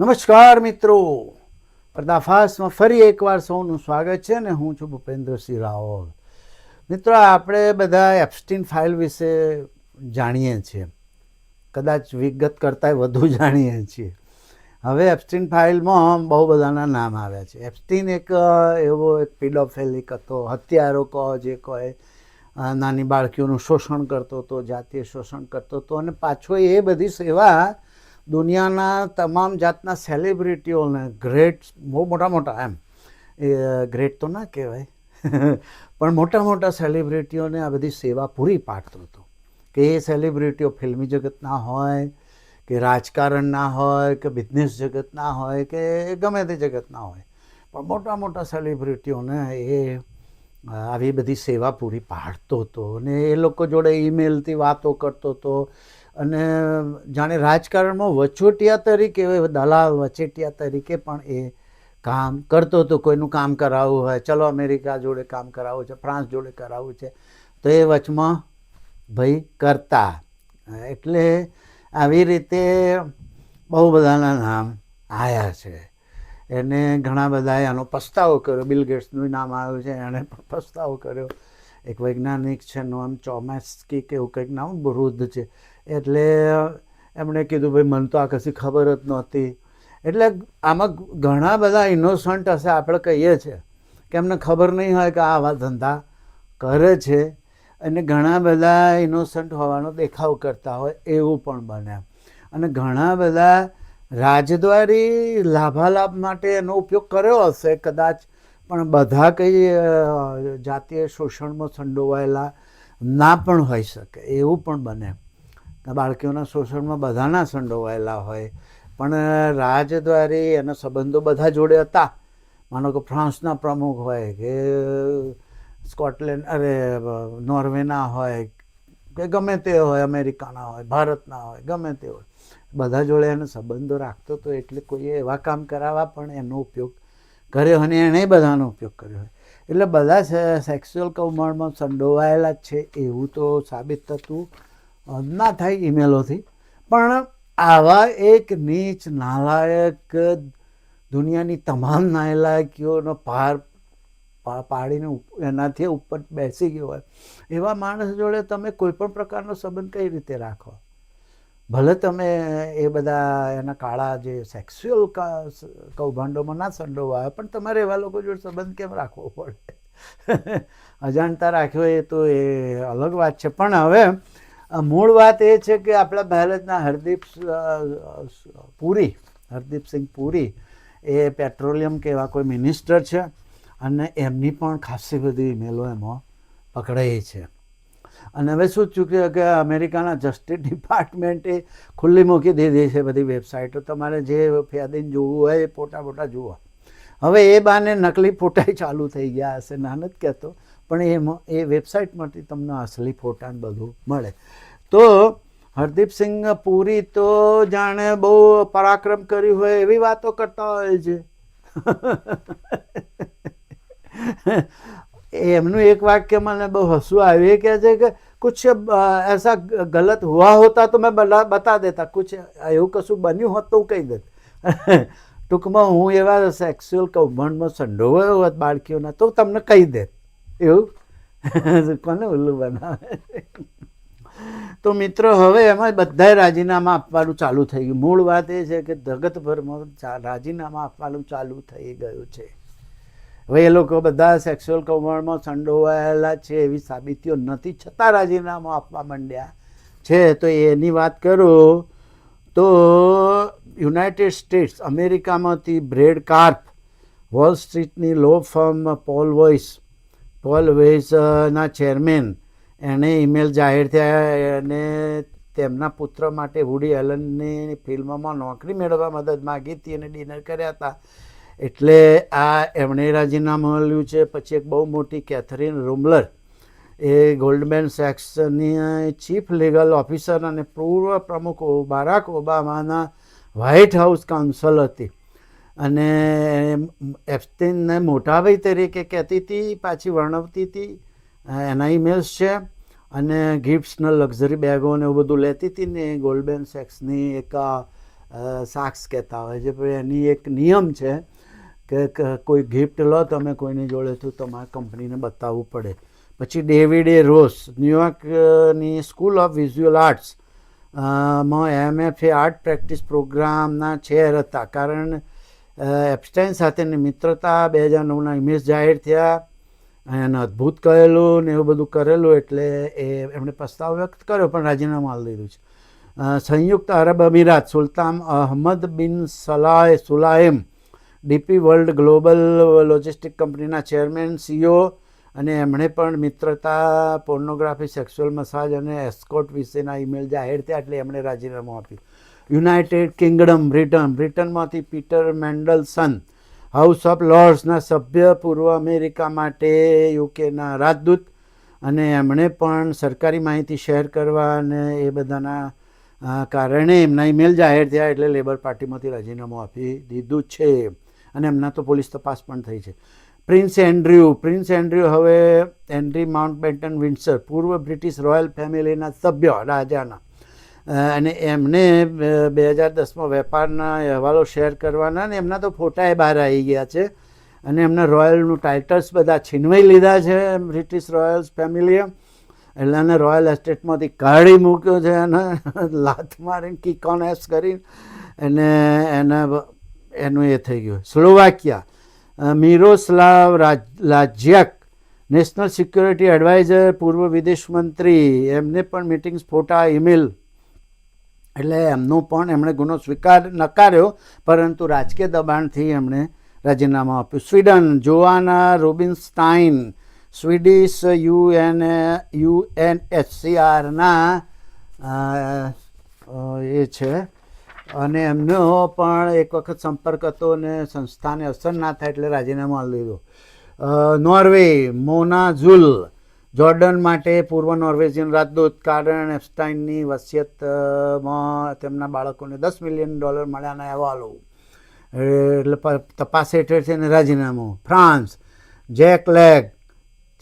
નમસ્કાર મિત્રો. પર્દાફાશમાં ફરી એકવાર સૌનું સ્વાગત છે ને હું છું ભૂપેન્દ્રસિંહ રાવલ. મિત્રો, આપણે બધા એપ્સ્ટીન ફાઇલ વિશે જાણીએ છીએ. કદાચ વિગત કરતાં વધુ જાણીએ છીએ. હવે એપ્સ્ટીન ફાઇલમાં બહુ બધાના નામ આવ્યા છે. એપ્સ્ટીન એક એવો એક પીડોફેલિક હતો, હત્યારો કહો જે કહો નાની બાળકીઓનું શોષણ કરતો હતો, જાતીય શોષણ કરતો હતો અને પાછો એ બધી સેવા દુનિયાના તમામ જાતના સેલિબ્રિટીઓને ગ્રેટ બહુ મોટા મોટા એમ, એ ગ્રેટ તો ના કહેવાય. પણ મોટા મોટા સેલિબ્રિટીઓને આ બધી સેવા પૂરી પાડતો હતો. કે એ સેલિબ્રિટીઓ ફિલ્મી જગતના હોય, કે રાજકારણના હોય, કે બિઝનેસ જગતના હોય, કે ગમે તે જગતના હોય. પણ મોટા મોટા સેલિબ્રિટીઓને એ, આવી બધી સેવા પૂરી પાડતો હતો. અને એ લોકો જોડે ઈમેલથી વાતો કરતો હતો. અને જાણે રાજકારણમાં વચોટિયા તરીકે દલાલ વચેટિયા તરીકે પણ એ કામ કરતો હતો. કોઈનું કામ કરાવવું હોય, ચલો અમેરિકા જોડે કામ કરાવવું છે, ફ્રાન્સ જોડે કરાવવું છે. તો એ વચમાં ભાઈ કરતા. એટલે આવી રીતે બહુ બધાના નામ આવ્યા છે. એને ઘણા બધાએ આનો પસ્તાવો કર્યો. બિલ ગેટ્સનું નામ આવ્યું છે, એણે પણ પસ્તાવો કર્યો. એક વૈજ્ઞાનિક છે નોમ ચોમેસ્કી કે એવું કંઈક નામ વૃદ્ધ છે. એટલે એમણે કીધું, ભાઈ, મને તો આ કશી ખબર જ નહોતી. એટલે આમાં ઘણા બધા ઇનોસન્ટ હશે, આપણે કહીએ છીએ કે એમને ખબર નહીં હોય કે આવા ધંધા કરે છે. અને ઘણા બધા ઇનોસન્ટ હોવાનો દેખાવ કરતા હોય, એવું પણ બને. અને ઘણા બધા રાજદ્વારી લાભાલાભ માટે એનો ઉપયોગ કર્યો હશે, કદાચ. પણ બધા કંઈ જાતીય શોષણમાં સંડોવાયેલા ના પણ હોઈ શકે, એવું પણ બને. બાળકીઓના શોષણમાં બધાના સંડોવાયેલા હોય. પણ રાજદ્વારી એના સંબંધો બધા જોડે હતા. માનો કે ફ્રાન્સના પ્રમુખ હોય કે, સ્કોટલેન્ડ, અરે, નોર્વેના હોય કે ગમે તે હોય, અમેરિકાના હોય, ભારતના હોય, ગમે તે હોય. બધા જોડે એને સંબંધો રાખતો હતો એટલે કોઈએ એવા કામ કરાવવા પણ એનો ઉપયોગ કર્યો અને એણે બધાનો ઉપયોગ કર્યો એટલે બધા સેક્સ્યુઅલ કૌભાંડમાં સંડોવાયેલા જ છે એવું તો સાબિત થતું ના થાય ઈમેલોથી. પણ આવા એક નીચ નાલાયક દુનિયાની તમામ નાલાયકીઓનો પાર પાડીને એનાથી ઉપર બેસી ગયો હોય, એવા માણસ જોડે તમે કોઈ પણ પ્રકારનો સંબંધ કઈ રીતે રાખો? ભલે તમે એ બધા એના કાળા જે સેક્સ્યુઅલ કૌભાંડોમાં ના સંડોવાય પણ તમારે એવા લોકો જોડે સંબંધ કેમ રાખવો પડે? અજાણતા રાખ્યો એ તો એ અલગ વાત છે. પણ હવે મૂળ વાત એ છે કે આપણા ભારતના હરદીપ પુરી હરદીપસિંહ પુરી એ પેટ્રોલિયમ કે એવા કોઈ મિનિસ્ટર છે અને એમની પણ ખાસી બધી ઇમેલો એમાં પકડાઈ છે. અને હવે શું ચૂક્યું કે અમેરિકાના જસ્ટિસ ડિપાર્ટમેન્ટે ખુલ્લી મૂકી દીધી છે બધી વેબસાઇટો. તમારે જે ફેદીને જોવું હોય એ ફોટા ફોટા જુઓ. હવે એ બાને નકલી ફોટા ચાલુ થઈ ગયા હશે. નાનત કહેતો પણ એ એ વેબસાઇટમાંથી તમને અસલી ફોટા બધું મળે. તો હરદીપસિંહ પુરી તો જાણે બહુ પરાક્રમ કર્યું હોય એવી વાતો કરતા હોય છે. એમનું એક વાક્ય મને બહુ હસવું આવ્યું. કે કહે છે કે કુછ એસા ગલત હુઆ હોતા તો મેં બધા બતા દેતા. કુછ, એવું કશું બન્યું હોત તો હું કહી દેત. ટૂંકમાં હું એવા સેક્સ્યુઅલ કૌભાંડમાં સંડોવાયો હોત બાળકીઓના તો તમને કહી દેત. એવું? કોને ઉલ્લુ બનાવે? તો મિત્રો, હવે એમાં બધાય રાજીનામા આપવાનું ચાલુ થઈ ગયું. મૂળ વાત એ છે કે જગતભરમાં રાજીનામા આપવાનું ચાલુ થઈ ગયું છે. હવે એ લોકો બધા સેક્સ્યુઅલ કૌભાંડમાં સંડોવાયેલા છે એવી સાબિતીઓ નથી. છતાં રાજીનામું આપવા માંડ્યા છે. તો એની વાત કરું તો યુનાઇટેડ સ્ટેટ્સ, અમેરિકામાંથી Brad Karp, Wall સ્ટ્રીટની law firm Paul Weiss Paul વેસના chairman એણે ઈમેલ જાહેર થયા અને તેમના પુત્ર માટે વુડી એલનની ફિલ્મમાં નોકરી મેળવવા મદદ માગી હતી અને ડિનર કર્યા હતા. એટલે આ એમણે રાજીનામું મળ્યું છે. પછી એક બહુ મોટી કેથરીન રૂમલર, એ ગોલ્ડમેન સેક્સની ચીફ લીગલ ઓફિસર અને પૂર્વ પ્રમુખ બારાક ઓબામાના વ્હાઇટ હાઉસ કાઉન્સલ હતી. અને એપ્સ્ટીનને મોટાભાઈ તરીકે કહેતી હતી, પાછી વર્ણવતી હતી એના ઇમેલ્સ છે, અને ગિફ્ટ્સના લક્ઝરી બેગો ને એવું બધું લેતી હતી ને ગોલ્ડન સેક્સની એક સાક્ષ કહેતા હોય છે. એની એક નિયમ છે કે કોઈ ગિફ્ટ લો, તમે કોઈની જોડે તો તમારે કંપનીને બતાવવું પડે. પછી ડેવિડ એ રોસ ન્યુયોર્કની સ્કૂલ ઓફ વિઝ્યુઅલ આર્ટ્સમાં એમએફએ આર્ટ પ્રેક્ટિસ પ્રોગ્રામના ચેર હતા. કારણ એપ્સ્ટાઇન સાથેની મિત્રતા બે હજાર નવના ઇમેજ જાહેર થયા એને અદ્ભુત કહેલું ને એવું બધું કરેલું એટલે એ એમણે પસ્તાવ વ્યક્ત કર્યો, પણ રાજીનામું આપી દીધું છે. સંયુક્ત અરબ અમીરાત સુલતાન અહમદ બિન સલાહ Sulayem, DP World global logistic કંપનીના ચેરમેન, સીઓ અને એમણે પણ મિત્રતા, પોર્નોગ્રાફી, સેક્સ્યુઅલ મસાજ અને એસ્કોટ વિશેના ઈમેલ જાહેર થયા એટલે એમણે રાજીનામું આપ્યું. United Kingdom, Britain. બ્રિટનમાંથી Peter Mandelson, House of લોર્ડ્સના સભ્ય, પૂર્વ અમેરિકા માટે યુકેના રાજદૂત. અને એમણે પણ સરકારી માહિતી શેર કરવા અને એ બધાના કારણે એમના ઈમેલ જાહેર થયા એટલે લેબર પાર્ટીમાંથી રાજીનામું આપી દીધું છે. અને એમના તો પોલીસ તપાસ પણ થઈ છે. પ્રિન્સ એન્ડ્રયુ પ્રિન્સ એન્ડ્રયુ હવે એન્ડ્રી માઉન્ટ બેન્ટન વિન્સર પૂર્વ બ્રિટિશ રોયલ ફેમિલીના સભ્ય, રાજાના. અને એમને બે હજાર દસમાં વેપારના અહેવાલો શેર કરવાના ને એમના તો ફોટાએ બહાર આવી ગયા છે. અને એમના રોયલનું ટાઇટલ્સ બધા છીનવાઈ લીધા છે, બ્રિટિશ રોયલ્સ ફેમિલીએ. એટલે એને રોયલ એસ્ટેટમાંથી કાઢી મૂક્યો છે અને લાત મારીને કિકોન એસ કરીને એને, એના એનું એ થઈ ગયું. Slovakia Miroslav Lajcak, national security adviser, પૂર્વ વિદેશ મંત્રી એમને પણ મિટિંગ્સ, ફોટા, ઈમેલ એટલે એમનો પણ એમણે ગુનો સ્વીકાર નકાર્યો, પરંતુ રાજકીય દબાણથી એમણે રાજીનામું આપ્યું. સ્વીડન જોવાના રોબિન્સ્ટાઇન, સ્વીડિશ યુએન, યુએનએચસીઆરના એ છે. અને એમનો પણ એક વખત સંપર્ક હતો અને સંસ્થાને અસર ના થાય એટલે રાજીનામું આપી દીધું નોર્વે મોના ઝુલ જોર્ડન માટે પૂર્વ નોર્વેજિયન રાજદૂત કારણ એપ્સ્ટાઇનની વસિયતમાં તેમના બાળકોને દસ મિલિયન ડોલર મળ્યાના અહેવાલો. એટલે તપાસ હેઠળ છે ને રાજીનામું. France, Jack Lang,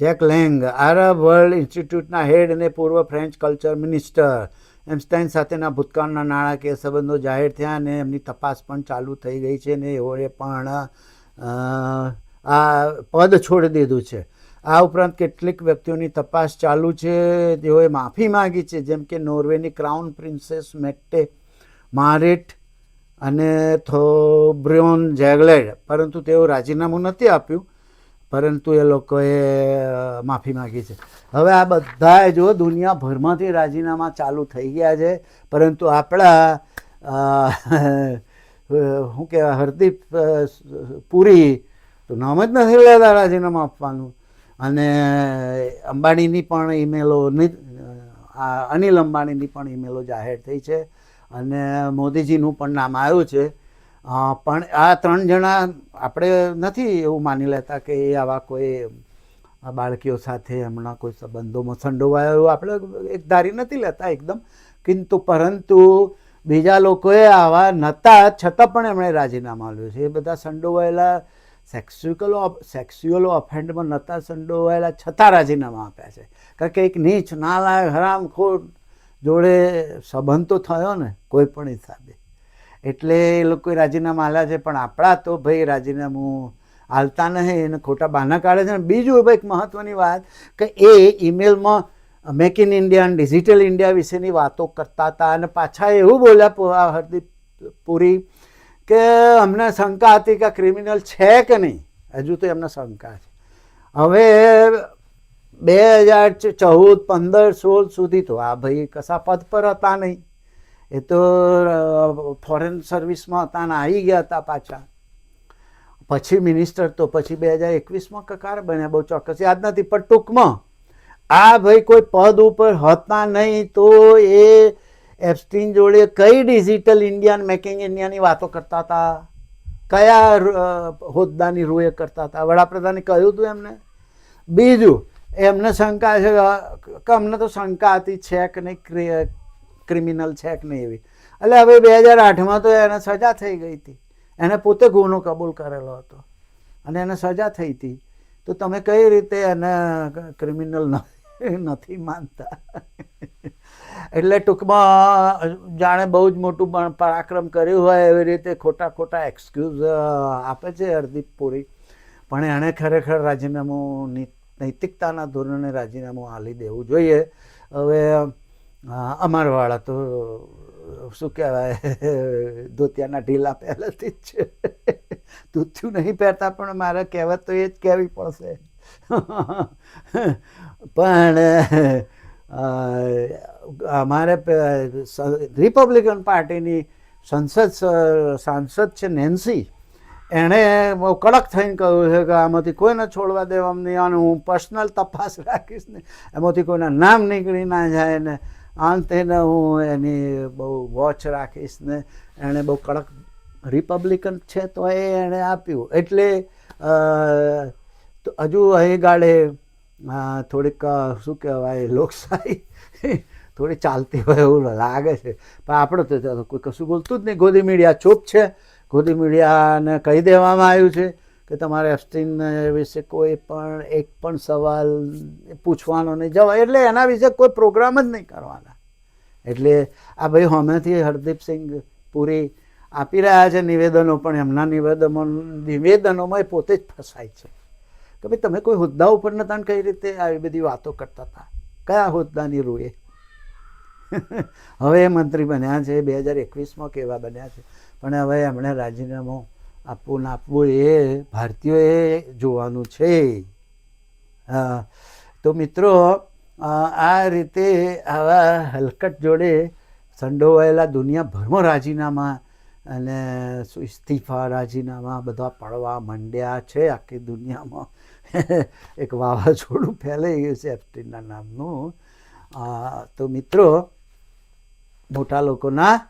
Jack Lang, Arab World ઇન્સ્ટિટ્યૂટના head અને પૂર્વ ફ્રેન્ચ કલ્ચર મિનિસ્ટર. એમસ્ટાઇન સાથેના ભૂતકાળના નાણાકીય સંબંધો જાહેર થયા અને એમની તપાસ પણ ચાલુ થઈ ગઈ છે ને એઓએ પણ આ પદ છોડી દીધું છે. આ ઉપરાંત કેટલીક વ્યક્તિઓની તપાસ ચાલુ છે. તેઓએ માફી માગી છે, જેમ કે નોર્વેની ક્રાઉન પ્રિન્સેસ મેટ્ટે, મારેટ અને થોબ્રિયોન જેગલેડ. પરંતુ તેઓ રાજીનામું નથી આપ્યું, પરંતુ એ લોકોએ માફી માગી છે. હવે આ બધા જો દુનિયાભરમાંથી રાજીનામા ચાલુ થઈ ગયા છે. પરંતુ આપણા શું કહેવાય, હરદીપ પુરી, તો નામ જ નથી લેતા રાજીનામું આપવાનું. અને અંબાણીની પણ ઈમેલો અનિલ અંબાણીની પણ ઈમેલો જાહેર થઈ છે અને મોદીજીનું પણ નામ આવ્યું છે. પણ આ ત્રણ જણા આપણે નથી એવું માની લેતા કે એ આવા કોઈ બાળકીઓ સાથે હમણાં કોઈ સંબંધોમાં સંડોવાયો એવું આપણે એક ધારી નથી લેતા એકદમ. કિંતુ પરંતુ બીજા લોકોએ આવા નહોતા છતાં પણ એમણે રાજીનામું આપ્યું છે. એ બધા સંડોવાયેલા સેક્સ્યુઅલ સેક્સ્યુઅલ ઓફેન્ડમાં નહોતા સંડોવાયેલા છતાં રાજીનામા આપ્યા છે. કારણ કે એક નીચ, નાલાયક, હરામખોર જોડે સંબંધ તો થયો ને, કોઈ પણ હિસાબે. એટલે એ લોકોએ રાજીનામા આલ્યા છે, પણ આપણા તો ભાઈ રાજીનામું હાલતા નહીં, એને ખોટા બહાના કાઢે છે. અને બીજું ભાઈ મહત્ત્વની વાત કે એ ઈમેલમાં મેક ઇન ઇન્ડિયા અને ડિજિટલ ઇન્ડિયા વિશેની વાતો કરતા હતા અને પાછા એવું બોલ્યા હરદીપ પુરી કે અમને શંકા હતી કે ક્રિમિનલ છે કે નહીં? હજુ તો એમને શંકા છે. હવે બે હજાર ચૌદ, પંદર, સોળ સુધી તો આ ભાઈ કશા પદ પર હતા નહીં. એ તો ફોરેન સર્વિસમાં હતા ને આવી ગયા હતા પાછા. પછી મિનિસ્ટર તો પછી બે હજાર એકવીસમાં કકાર બન્યા, બહુ ચોક્કસ યાદ નથી, પણ ટૂંકમાં આ ભાઈ કોઈ પદ ઉપર હતા નહીં તો એ એપ્સ્ટીન જોડે કઈ ડિજિટલ ઇન્ડિયા મેકિંગ ઇન્ડિયાની વાતો કરતા હતા? કયા હોદ્દાની રૂએ કરતા હતા? વડાપ્રધાને કહ્યું હતું એમને? બીજું, એમને શંકા છે કે, અમને તો શંકા હતી, છે કે નહીં ક્રિમિનલ છે કે નહીં એવી? એટલે હવે બે હજાર આઠમાં તો એને સજા થઈ ગઈ હતી. એને પોતે ગુનો કબૂલ કરેલો હતો. અને એને સજા થઈ હતી. તો તમે કઈ રીતે એને ક્રિમિનલ નથી માનતા? એટલે ટૂંકમાં જાણે બહુ જ મોટું પણ પરાક્રમ કર્યું હોય એવી રીતે ખોટા ખોટા એક્સક્યુઝ આપે છે હરદીપ પુરી. પણ એણે ખરેખર રાજીનામું નૈતિકતાના ધોરણે રાજીનામું આલી દેવું જોઈએ. હવે અમારવાળા તો શું કહેવાય, ધોતિયાના ઢીલા પહેલેથી જ છે. ધોતિયું નહીં પહેરતા પણ મારે કહેવત તો એ જ કહેવી પડશે. પણ અમારે રિપબ્લિકન પાર્ટીની સંસદ સાંસદ છે નેન્સી. એણે બહુ કડક થઈને કહ્યું છે કે આમાંથી કોઈને છોડવા દેવામાં નહીં અને હું પર્સનલ તપાસ રાખીશ ને, એમાંથી કોઈના નામ નીકળી ના જાય ને અંતે ને હું એની બહુ વોચ રાખીશ ને. એણે બહુ કડક રિપબ્લિકન છે તો એ એણે આપ્યું. એટલે હજુ અહીં ગાળે થોડીક શું કહેવાય, લોકશાહી થોડી ચાલતી હોય એવું લાગે છે. પણ આપણે તો કોઈ કશું બોલતું જ નહીં. ગોદી મીડિયા ચૂપ છે. ગોદી મીડિયાને કહી દેવામાં આવ્યું છે કે તમારે એફસ્ટીન વિશે કોઈ પણ એક પણ સવાલ પૂછવાનો નહીં. જવાય એટલે એના વિશે કોઈ પ્રોગ્રામ જ નહીં કરવાના. એટલે આ ભાઈ હોમેથી હરદીપસિંહ પુરી આપી રહ્યા છે નિવેદનો, પણ એમના નિવેદનો, નિવેદનોમાં એ પોતે જ ફસાય છે. કે ભાઈ તમે કોઈ હોદ્દા ઉપર નતા કઈ રીતે આવી બધી વાતો કરતા હતા? કયા હોદ્દાની રૂએ? હવે એ મંત્રી બન્યા છે, બે હજાર એકવીસમાં કેવા બન્યા છે. પણ હવે એમણે રાજીનામું આપવું ના આપવું એ ભારતીયોએ જોવાનું છે. તો મિત્રો આ રીતે આવા હલકટ જોડે સંડોવાયેલા દુનિયાભરમાં રાજીનામા અને ઇસ્તીફા રાજીનામા બધા પડવા માંડ્યા છે આખી દુનિયામાં. એક વાવાઝોડું ફેલાઈ ગયું છે એફટીના નામનું. તો મિત્રો મોટા લોકોના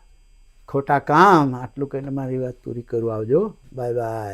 ખોટા કામ. આટલું કહીને મારી વાત પૂરી કરું. આવજો. Bye bye.